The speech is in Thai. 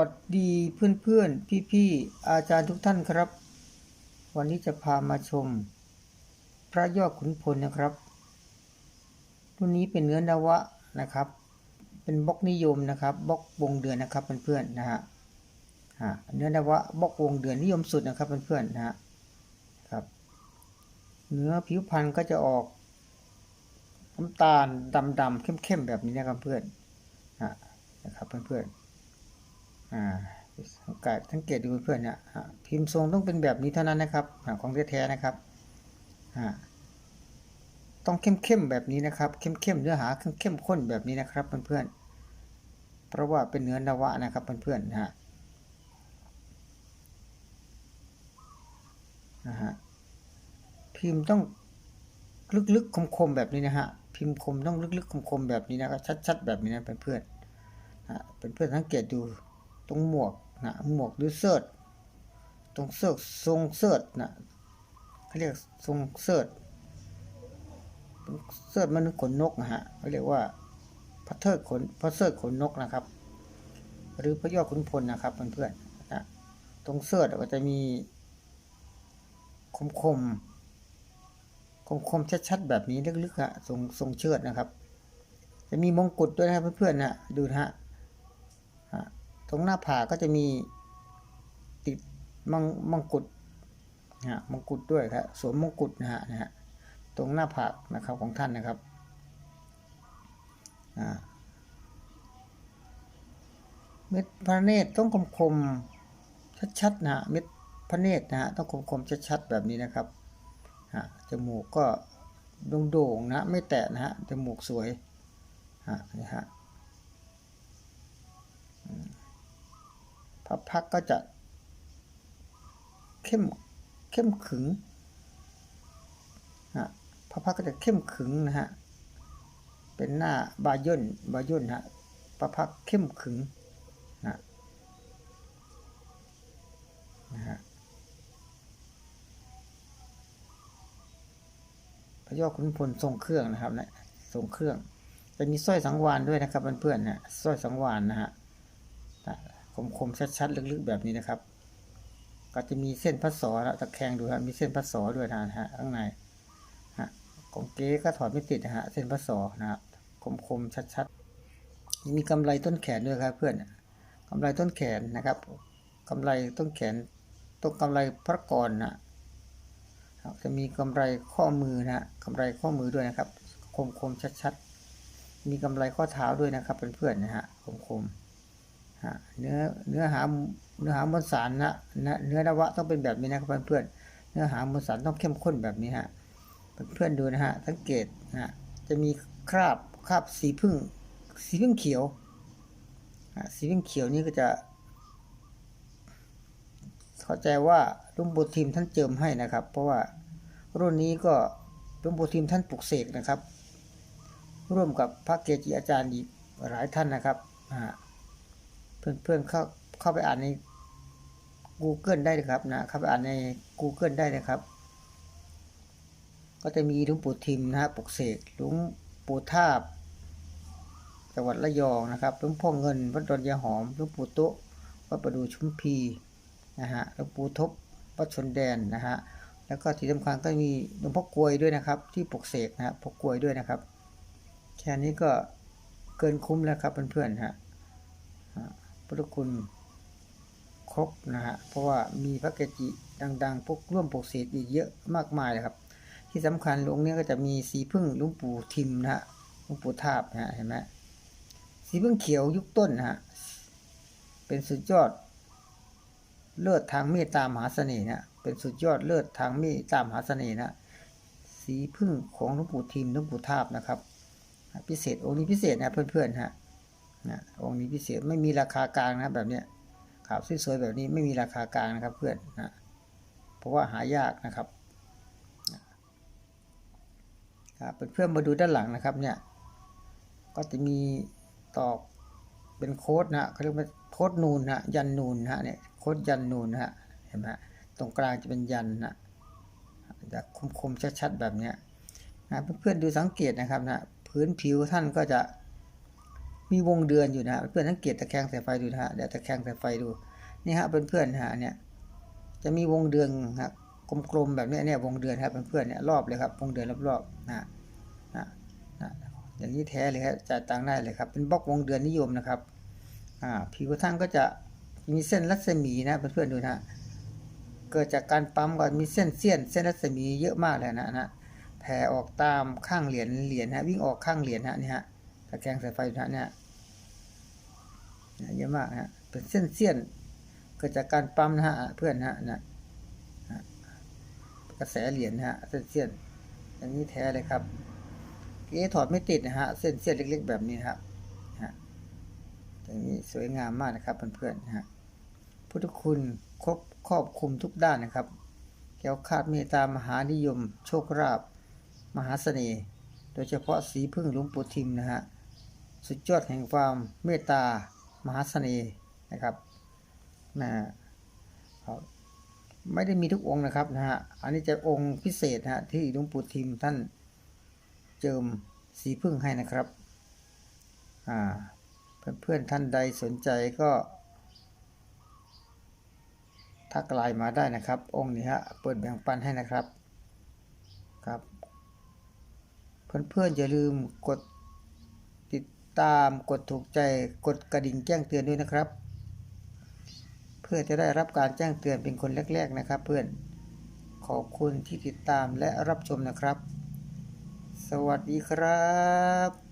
สวัสดีเพื่อนๆ พี่ๆ อาจารย์ทุกท่านครับ วันนี้จะพามาชม พระยอดขุนพลนะครับรุ่นนี้เป็นเนื้อนวะนะครับ เป็นบล็อกนิยมนะครับบล็อกวงเดือนนะครับเพื่อนๆนะฮะฮะเนื้อนวะบล็อกวงเดือนนิยมสุดนะครับเพื่อนๆนะฮะครับ เนื้อผิวพรรณก็จะออกน้ำตาลดำๆเข้มๆแบบนี้นะครับเพื่อนนะครับเพื่อนๆ อ่าสังเกตสังเกตดูเพื่อนเนี่ยพิมพ์ทรงต้องเป็นแบบนี้เท่านั้นนะครับอ่าของแท้ๆนะครับต้องเข้มๆแบบนี้นะครับ เข้มๆเนื้อหาเข้มๆข้นแบบนี้นะครับเพื่อนๆเพราะว่าเป็นเนื้อนวะนะครับเพื่อนๆนะฮะนะฮะพิมพ์ต้องลึกๆคมๆแบบนี้นะฮะพิมพ์คมต้องลึกๆคมๆแบบนี้นะครับชัดๆแบบนี้นะเพื่อนๆอะเพื่อนๆสังเกตดู ตรงหมวกนะหมวกหรือเสื้อตรงเสื้อทรงเสื้อนะเขาเรียกทรงเสื้อเสื้อมันขนนกนะฮะเขาเรียกว่าพระเทิดขนพระเสื้อขนนกนะครับ หรือพระยอดขุนพลนะครับเพื่อนๆนะตรงเสื้อก็จะมีคมคมคมคมชัดๆแบบนี้ลึกๆฮะทรงทรงเชิดนะครับ จะมีมงกุฎด้วยนะครับเพื่อนๆนะดูนะฮะ ตรงหน้าผากก็จะมีติดมังมังกุฎนะฮะมงกุฎด้วยครับสวมมงกุฎนะฮะนะฮะตรงหน้าผากนะครับของท่านนะครับอ่าเม็ดพระเนตรต้องคมคมๆชัดๆนะฮะเม็ดพระเนตรนะฮะต้องคมคมๆชัดๆแบบนี้นะครับฮะจมูกก็โด่งๆนะไม่แตะนะฮะจมูกสวยฮะนี่ฮะ พระพักก็จะ เข้มเข้มขึงฮะพระพักก็จะเข้มขึงนะฮะเป็นหน้าบาย่นบาย่นฮะพระพักเข้มขึงนะนะฮะพระยอดขุนพลทรงเครื่องนะครับนะทรงเครื่องจะมีสร้อยสังวานด้วยนะครับเพื่อนๆนะสร้อยสังวานนะฮะ คมคมๆชัดๆลึกๆแบบนี้นะครับ ก็จะมีเส้นพัดสอแล้วตะแคงดูฮะมีเส้นพัดสอด้วยนะฮะข้างในฮะของเก๊ก็ถอดไม่ติดนะฮะเส้นพัดสอนะครับคมคมๆชัดๆมีกำไรต้นแขนด้วยครับเพื่อนกำไรต้นแขนนะครับกำไรต้นแขนตรงกำไรพระกรนะจะมีกำไรข้อมือนะฮะกำไรข้อมือด้วยนะครับ คมคมๆชัดๆมีกำไรข้อเท้าด้วยนะครับเพื่อนๆนะฮะคมคมๆ เนื้อเนื้อหาเนื้อหามวลสารนะเนื้อนวะต้องเป็นแบบนี้นะครับเพื่อนเนื้อหามวลสารต้องเข้มข้นแบบนี้ฮะเพื่อนดูนะฮะสังเกตนะฮะจะมีคราบคราบสีพึ่งสีพึ่งเขียวสีพึ่งเขียวนี่ก็จะเข้าใจว่าลุงปูทีมท่านเจิมให้นะครับ เพราะว่ารุ่นนี้ก็ลุงปูทีมท่านปลุกเสกนะครับ ร่วมกับพระเกจิอาจารย์อีกหลายท่านนะครับอ่า เพื่อนๆเข้าเข้าไปอ่านใน Google ได้เลยครับนะเข้าไปอ่านใน Google ได้นะครับ ก็จะมีหลวงปู่ทิมนะฮะปลุกเสกหลวงปู่ทาบจังหวัดระยองนะครับหลวงพ่อเงินวัดดอนยาหอมหลวงปู่โตะวัดประดูชุมพีนะฮะหลวงปู่ทบวัดชนแดนนะฮะแล้วก็ที่สำคัญก็มีหลวงพ่อกลวยด้วยนะครับ ที่ปลุกเสกนะฮะพ่อกลวยด้วยนะครับ แค่นี้ก็เกินคุ้มแล้วครับเพื่อนๆฮะ พุทธคุณครบนะฮะเพราะว่ามีพระเกจิดังๆพวกร่วมปกเสกอีกเยอะมากมายเลยครับ ที่สำคัญหลวงเนี้ก็จะมีสีพึ่งหลุงปู่ทิมนะฮะหลุงปู่ทาบนะฮะเห็นไหมสีพึ่งเขียวยุคต้นนะฮะเป็นสุดยอดเลิศทางเมตตามหาเสน่ห์นะเป็นสุดยอดเลิศทางเมตตามหาเสน่ห์นะสีพึ่งของหลวงปู่ทิมหลวงปู่ทาบนะครับ พิเศษองค์นี้พิเศษนะเพื่อนๆฮะ นะองค์นี้พิเศษไม่มีราคากลางนะแบบเนี้ยขาวสวยๆแบบนี้ไม่มีราคากลางนะครับเพื่อนนะเพราะว่าหายากนะครับครับเพื่อนๆมาดูด้านหลังนะครับเนี่ยก็จะมีตอกเป็นโค้ดนะเขาเรียกว่าโค้ดนูนนะยันนูนนะเนี่ยโค้ดยันนูนนะฮะเห็นไหมตรงกลางจะเป็นยันนะจะคมๆชัดๆแบบเนี้ยนะเพื่อนๆดูสังเกตนะครับนะพื้นผิวท่านก็จะ มีวงเดือนอยู่นะฮะเพื่อนสังเกตตะแคงสายไฟดูนะฮะเดี๋ยวตะแคงสายไฟดูนี่ฮะเพื่อนๆนฮะเนี่ยจะมีวงเดือนฮะกลมๆแบบนี้เนี่ยวงเดือนครับเพื่อนๆเนี่ยรอบเลยครับวงเดือนรอบๆนะนะนะอย่างนี้แท้เลยครับจ่ายตังค์ได้เลยครับ เป็นบล็อกวงเดือนนิยมนะครับอ่าผิวทั่งก็จะมีเส้นรัศมีนะเพื่อนๆดูนะฮะเกิดจากการปั๊มก็มีเส้นเสี้ยน เส้นรัศมีเยอะมากเลยนะนะแผ่ออกตามข้างเหรียญเหรียญฮะวิ่งออกข้างเหรียญฮะนี่ฮะ ตะแกรงสายไฟนะเนี่ยเนี่ยเยอะมากฮะเป็นเส้นเสี้ยนเกิดจากการปั๊มนะฮะเพื่อนนะฮะนะกระแสเหรียญนะฮะเส้นเสี้ยนอย่างนี้แท้เลยครับเอ๊ถอดไม่ติดนะฮะเส้นเสี้ยนเล็ก ๆ แบบนี้นะครับฮะอย่างนี้สวยงามมากนะครับเพื่อนๆฮะพุทธคุณครบครอบคุมทุกด้านนะครับแก้วคาดเมตตามหานิยม โชคราบ มหาเสน่ห์ โดยเฉพาะสีพึ่งหลวงปู่ทิมนะฮะ สุดยอดแห่งความเมตตามหาเสน่ห์นะครับนะครับไม่ได้มีทุกองค์นะครับนะฮะอันนี้จะองค์พิเศษนะฮะที่หลวงปู่ทิมท่านเจิมสีพึ่งให้นะครับอ่าเพื่อนๆท่านใดสนใจก็ทักไลน์มาได้นะครับ องค์นี้ฮะเปิดแบ่งปันให้นะครับครับ เพื่อนๆอย่าลืมกด ตามกดถูกใจกดกระดิ่งแจ้งเตือนด้วยนะครับ เพื่อจะได้รับการแจ้งเตือนเป็นคนแรก ๆนะครับ เพื่อนขอบคุณที่ติดตามและรับชมนะครับ สวัสดีครับ